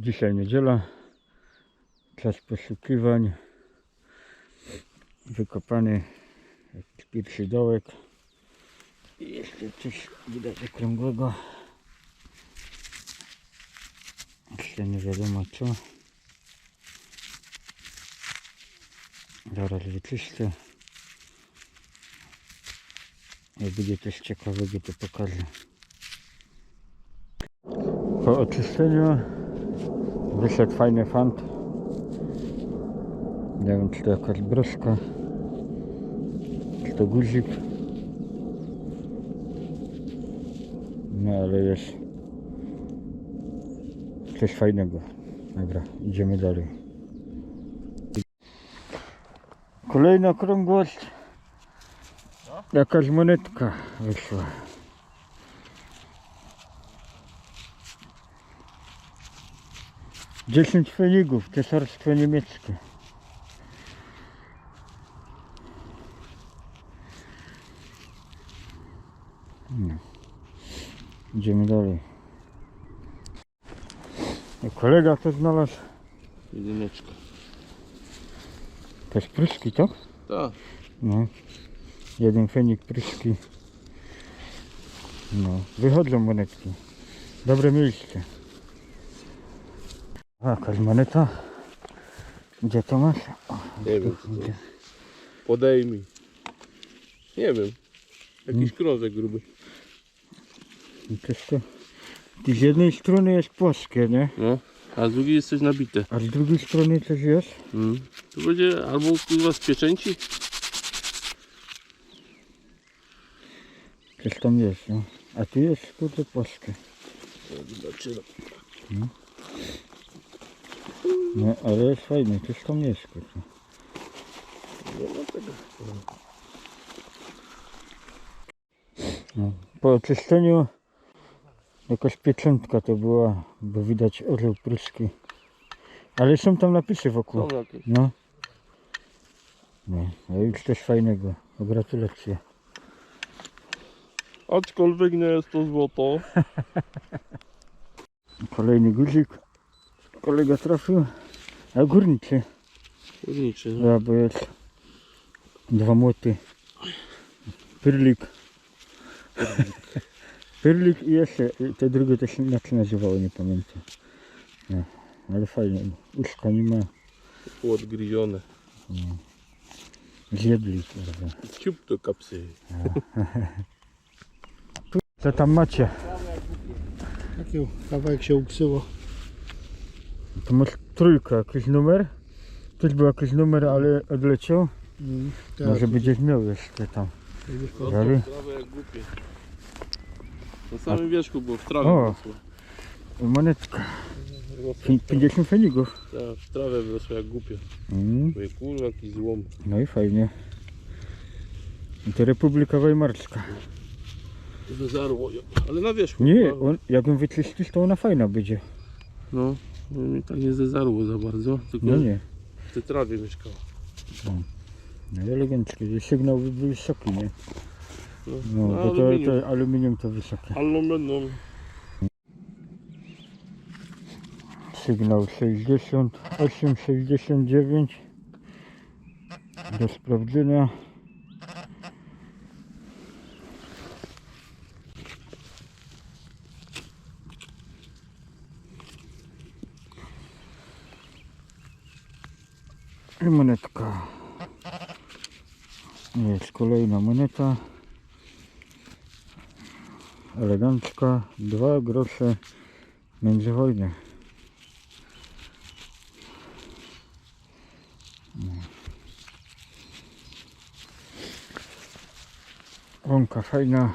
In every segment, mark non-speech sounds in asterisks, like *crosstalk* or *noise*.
Dzisiaj niedziela. Czas poszukiwań. Wykopany pierwszy dołek. I jeszcze coś widać okrągłego. Jeszcze nie wiadomo co. Zaraz wyczyszczę. Jak będzie coś ciekawego to pokażę. Po oczyszczeniu wyszedł fajny fant. Nie wiem czy to jakaś broszka, czy to guzik. No ale jest coś fajnego. Dobra, idziemy dalej. Kolejna okrągłość. Jakaś monetka wyszła. Dziesięć fenigów, cesarstwo niemieckie. No. Idziemy dalej. Kolega to znalazł Jedyneczka. też pryszki, to? Tak. No. Jeden fenik pryszki. No. Wychodzą monetki. Dobre miejsce. A, jakaś moneta. Gdzie to masz? O, Nie wiem co to. gdzie? Podejmij. Nie wiem. Jakiś krążek gruby. Też to... Z jednej strony jest płaskie, nie? No. A z drugiej jest coś nabite. A z drugiej strony coś jest? Mm. To będzie albo kurwa z pieczęci? Coś tam jest, no. A tu jest kurde płaskie. Zobaczymy. No, ale jest fajne, coś tam jest, tego. No. Po oczyszczeniu jakaś pieczątka to była, bo widać orzeł pryszki. Ale są tam napisy wokół. Są jakieś. No. No, no już coś fajnego. Gratulacje. Aczkolwiek nie jest to złoto. *laughs* Kolejny guzik. Kolega trafił. A górniczy. Górniczy. No. Ja, bo jest dwa młoty. Pyrlik. *laughs* Pyrlik i jeszcze te drugie jak się nazywało, nie pamiętam. No, ale fajnie. Uszka nie ma. Podgryzione. Zjedli. prawda. Ciup do kapsy. Co tam macie? Taki kawałek się uksyło. To masz trójkę, jakiś numer? Też był jakiś numer, ale odleciał. Mm, Może będziesz miał jeszcze tam. No to trawę jak głupie. Na samym wierzchu było w trawie O. wrosło. Monetka. Wrosło Pi- w trawie. 50 fenigów. Tak, w trawę wyrosło jak głupie. Mm. Mówię, kurwa jakiś złom. No i fajnie. I to Republika Weimarska. Ale na wierzchu. Nie, kurwa. on, jak ją wyczyścisz, to ona fajna będzie. No, no mi tak nie zezarło za bardzo, tylko No nie. w tej trawie mieszkał. No eleganckie. Sygnał by był wysoki, nie? No, No, no, bo to, aluminium. to aluminium to wysokie. Aluminium. Sygnał 68, 69. Do sprawdzenia. I monetka. Jest kolejna moneta. Elegancka. Dwa grosze międzywojny. Łąka fajna.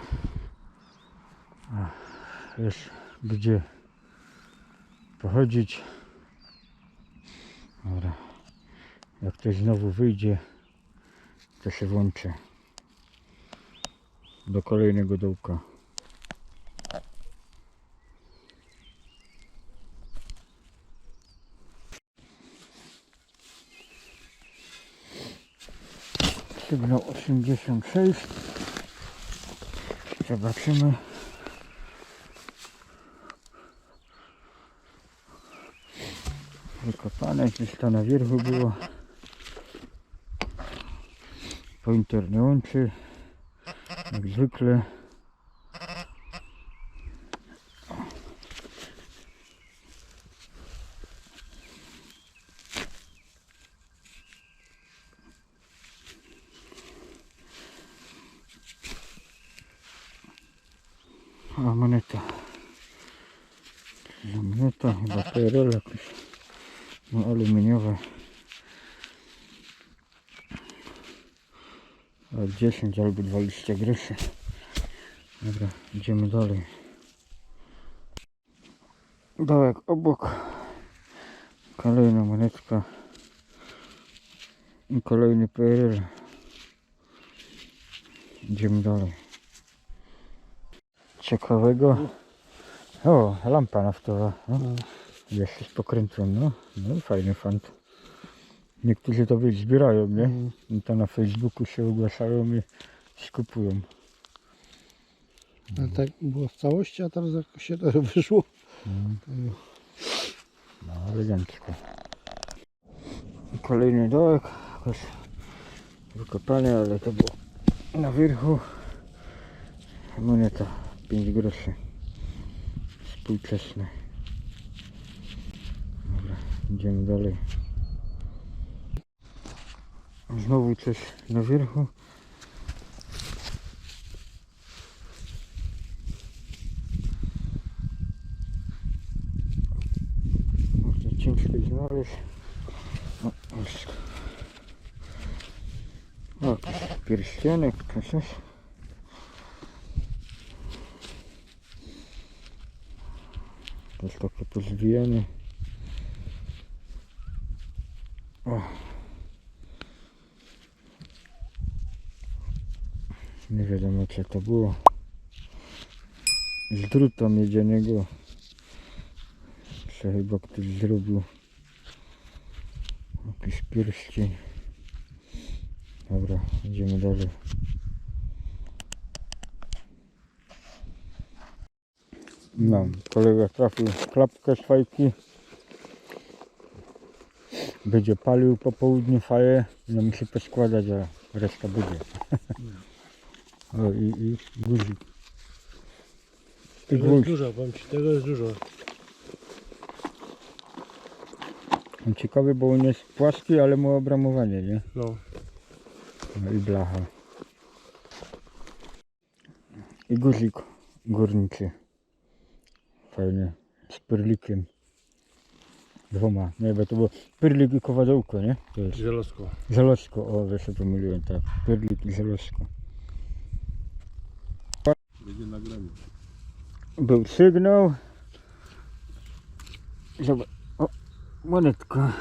Jest gdzie pochodzić. Dobra. Jak ktoś znowu wyjdzie, to się włączę do kolejnego dołka. Sygnał 86. Zobaczymy. Wykopane, gdzieś to na wierzchu było. Pointer nie łączy. Jak zwykle. A moneta. Moneta chyba PRL jakoś. No aluminiowa. 10 albo 20 groszy. Dobra, idziemy dalej. Dołek obok. Kolejna monetka. I kolejny PRL. Idziemy dalej. Ciekawego. O, lampa naftowa. No. Jeszcze z pokrętłem, no. No fajny fant. Niektórzy to wiesz, zbierają, nie? Mm. I to na Facebooku się ogłaszają i skupują. A tak było w całości, a teraz jak się to *laughs* wyszło. To No, elegancko. Kolejny dołek, jakoś wykopany, ale to było na wierzchu. Moneta 5 groszy. Współczesne. Dobra, idziemy dalej. Znowu coś na wierzchu. Może ciężko znaleźć. O, jest. O, jakiś pierścionek, to coś. To jest takie pozwijane. O. Nie wiadomo co to było. Z miedzianego. Co chyba ktoś zrobił. Jakiś pierścień. Dobra, idziemy dalej. No, kolega trafił klapkę z fajki. Będzie palił po południu faję. No musi poskładać, a reszta będzie. *laughs* o i, i guzik. I Tego jest gwóźdź. dużo, powiem ci, tego jest dużo. On Ciekawy, bo on jest płaski, ale ma obramowanie, nie? No. No i blacha. I guzik górniczy. Fajnie. Z pyrlikiem. Dwoma. Nie, bo to było pyrlik i kowadełko, nie? To jest Żelazko. żelazko. O, wiesz, się pomyliłem, tak. Pyrlik i żelazko. Będzie nagranie. Był sygnał. Zobacz. O, monetka.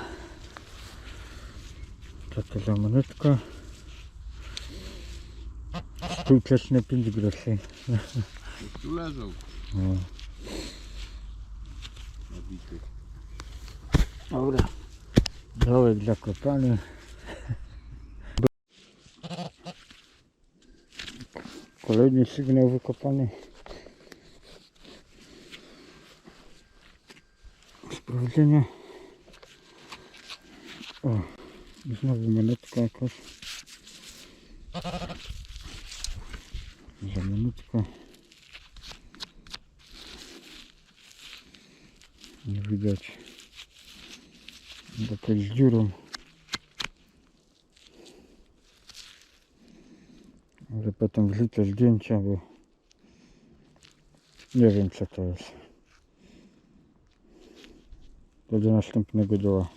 Co to za monetka? Współczesne 5 groszy. Tu leżał. No. Nabity. Dobra. Dołek zakopany. Kolejny sygnał wykopany. Sprawdzenie. O, znowu monetka jakaś. Za monetka. Nie widać. Jakaś z dziurą. Ale potem wrzucę zdjęcia, bo nie wiem co to jest. To do następnego doła.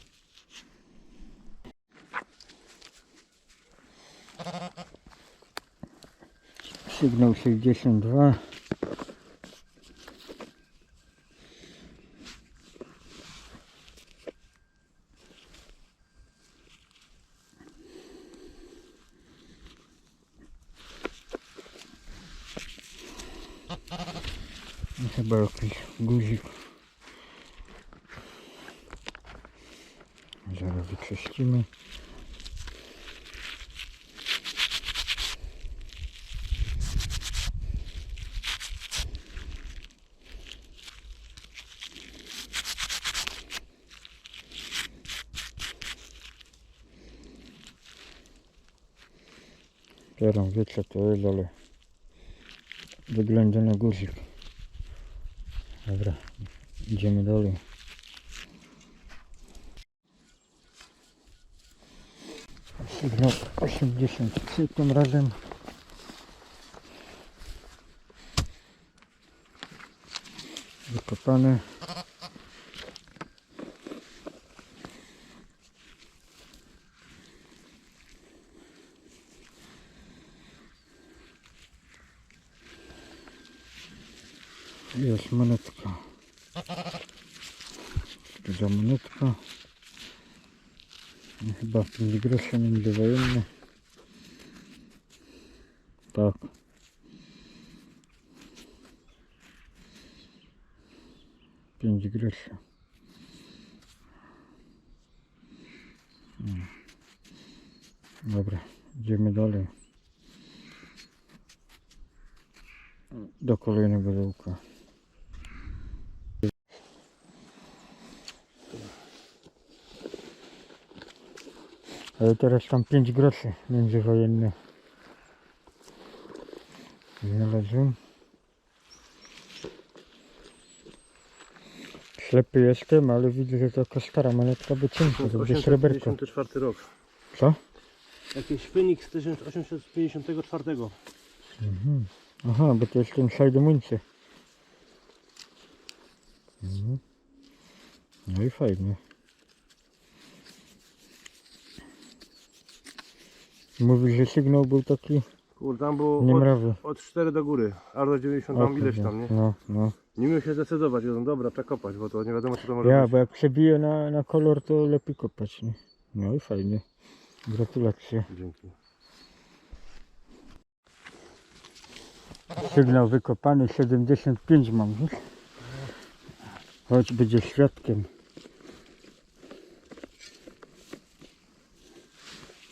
Sygnał 62. I Chyba jakiś guzik. Zaraz wyczyścimy. Pieron wie co to jest, ale wygląda na guzik. Dobra, idziemy dalej. Sygnał 83 tym razem. Wykopany. Jest monetka. Za monetka? Chyba 5 groszy międzywojenne. Tak. Pięć groszy. Mm. Dobra, idziemy dalej. Do kolejnego dołka. Ale teraz tam 5 groszy międzywojenne. Znalazłem. Ślepy jestem, ale widzę, że to jakaś stara monetka by cienka, to będzie sreberko. 854 rok. Co? Jakiś Phoenix z 1854. Mhm. Aha, bo to jest ten Sajdemuncie. Mhm. No i fajnie. Mówisz, że sygnał był taki Kurde, tam było od, niemrawy. od 4 do góry, a do 90 tam ileś tam, nie? No, no. Nie miał się zdecydować, mówią, dobra, przekopać, bo to nie wiadomo co to może Ja, być. bo jak przebije na, na kolor, to lepiej kopać, nie? No i fajnie. Gratulacje. Dzięki. Sygnał wykopany 75 mam, wiesz? Choć będzie świadkiem.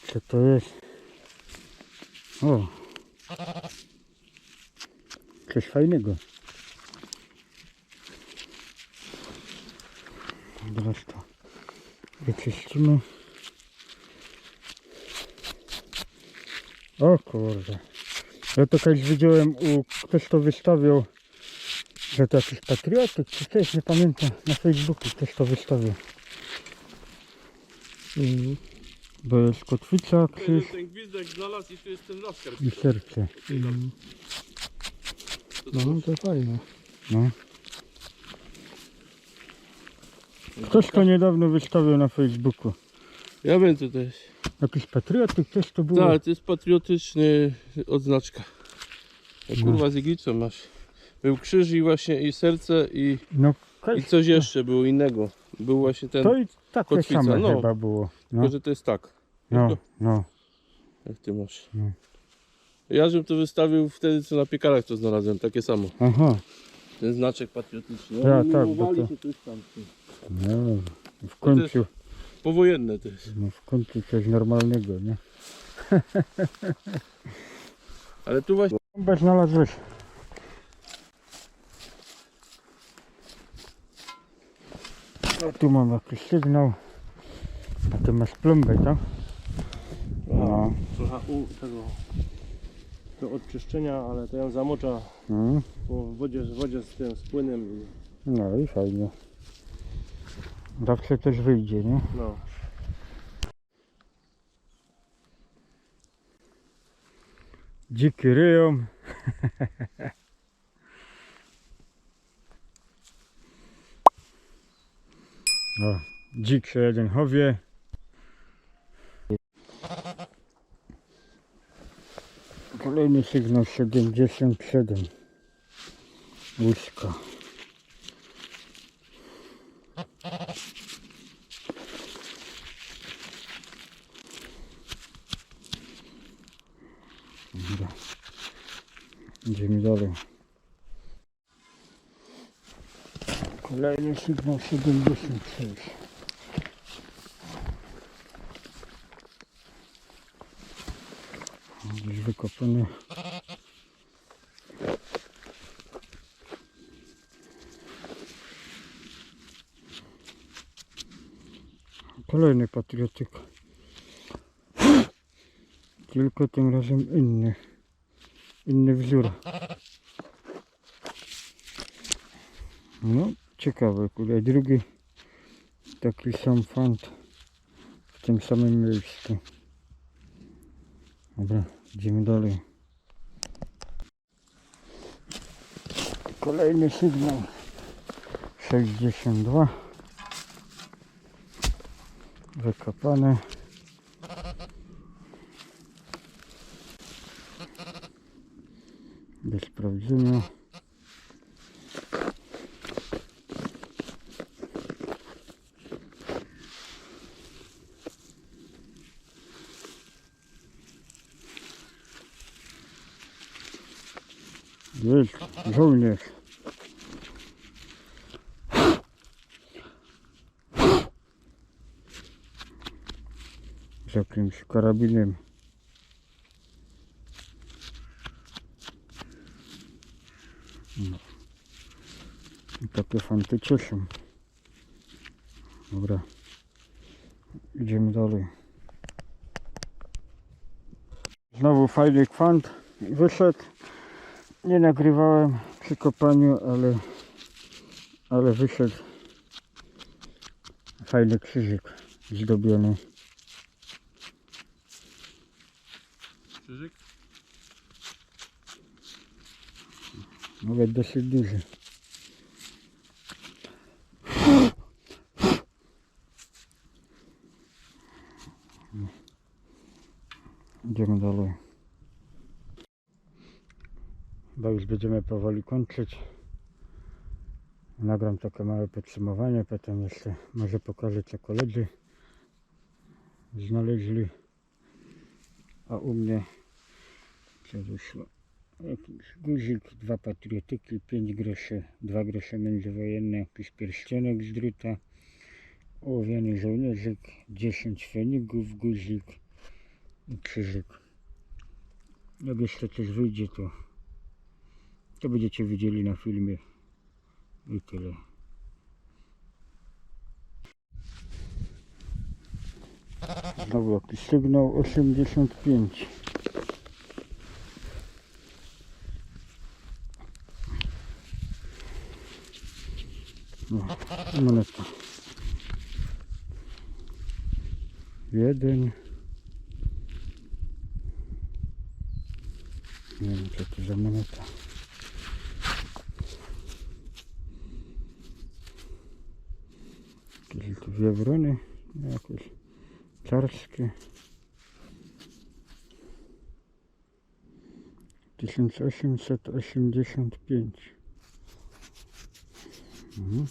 Co to jest? O! Coś fajnego. Teraz to wyczyścimy. O kurde. Ja to kiedyś widziałem, u ktoś to wystawiał, że to jakiś patriotyk czy coś, nie pamiętam, na Facebooku ktoś to wystawiał. Mhm. Bo jest kotwica, krzyż Ten gwizdek znalazł i tu jest ten lasker. i serce. Mhm. No to fajne. No. Ktoś to niedawno wystawił na Facebooku. Ja wiem co to jest. Jakiś patriotyk, coś to było. Tak, to jest patriotyczny odznaczka. Jak No. kurwa z iglicą masz. Był krzyż i właśnie i serce i, No, i coś jeszcze było innego. Był właśnie ten, to i takie kotwica, same no. chyba było. No, tylko że to jest tak. No, Tylko, no. jak ty masz. No. Ja żebym to wystawił wtedy co na piekarach to znalazłem, takie samo. Aha. Ten znaczek patriotyczny. Ja, Oni tak, mimowali bo to- się coś tam. No, w końcu, Powojenne to jest. no w końcu coś normalnego, nie? *laughs* Ale tu właśnie Bombę znalazłeś. Tu mam jakiś sygnał. A ty masz plombę, tak? No. trochę u tego do odczyszczenia, ale to ją zamocza Mm. po wodzie, w wodzie z tym, z płynem i No i fajnie. Zawsze coś wyjdzie, nie? no. Dziki ryją. *laughs* o, dzik się jeden chowie. Kolejny sygnał 77. Łyżka. Dobra. Idziemy dalej. Kolejny sygnał 76. Kolejny patriotyk. tylko tym razem inny. Inny wzór. No, ciekawe, kurde. Drugi taki sam fant w tym samym miejscu. Dobra, idziemy dalej. Kolejny sygnał. 62 wykopane do sprawdzenia jest żołnierz z jakimś karabinem. No. I takie fanty cieszą. Dobra. Idziemy dalej. Znowu fajny kwant wyszedł. Nie nagrywałem przy kopaniu, ale, ale wyszedł fajny krzyżyk zdobiony. Nawet dosyć duży. Idziemy dalej. Bo już będziemy powoli kończyć. Nagram takie małe podsumowanie, potem jeszcze może pokażę co koledzy znaleźli. A u mnie co wyszło? Guzik, dwa patriotyki, 5 groszy, 2 grosze międzywojenne, jakiś pierścionek z druta, ołowiany żołnierzyk, 10 fenigów, guzik i krzyżyk. Jak jeszcze coś wyjdzie, to, to będziecie widzieli na filmie i tyle. Znowu jakiś sygnał 85. No, moneta. Jeden. Nie wiem co to za moneta. Jakieś tu wiewrony, jakieś carskie. 1885. Mhm.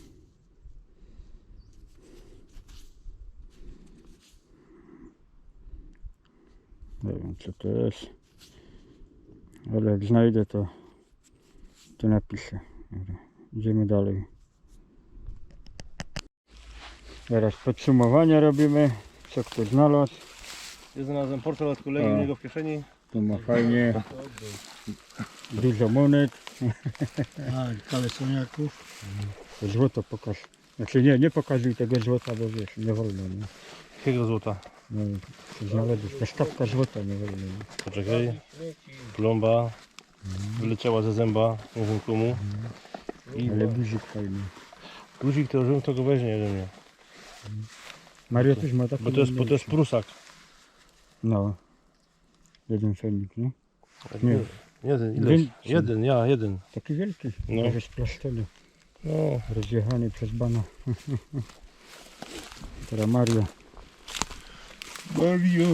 Nie wiem co to jest. Ale jak znajdę to to napiszę. Dobra, idziemy dalej. Teraz podsumowanie robimy. Co kto znalazł. Ja znalazłem portfel kolegi A. u niego w kieszeni. Tu ma fajnie. Dużo monet. A, kalesoniaków. To złoto pokaż. Znaczy nie, nie pokazuj tego złota, bo wiesz, nie wolno. Nie? Jakiego złota? No, co znalazłeś? To sztabka złota nie wolno. Nie? Poczekaj. Plomba. Wyleciała ze zęba. Nie wiem komu. I Ale guzik fajny. guzik to żółto to go weźmie ode mnie. Mario też ma taki. Bo to jest, bo to jest prusak. No. Jeden fenik, nie? Nie. Jeden, ile? Jeden. Jeden, ja, jeden. Taki wielki. No. Może splaszczony. No, Rozjechany przez bana. *laughs* Teraz Mario. Mario.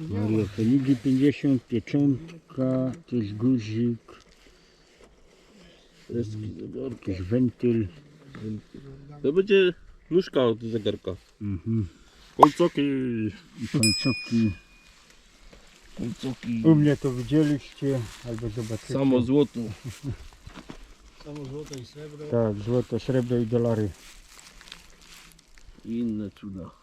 Mario Fenigi 50, pieczątka, to jest guzik. Jakiś wentyl. To będzie nóżka od zegarka. Mhm. Kolcoki. I końcówki. Kolcoki. U mnie to widzieliście, albo zobaczycie. Samo złoto. *laughs* Samo złoto i srebro. Tak, złoto, srebro i dolary. I inne cuda.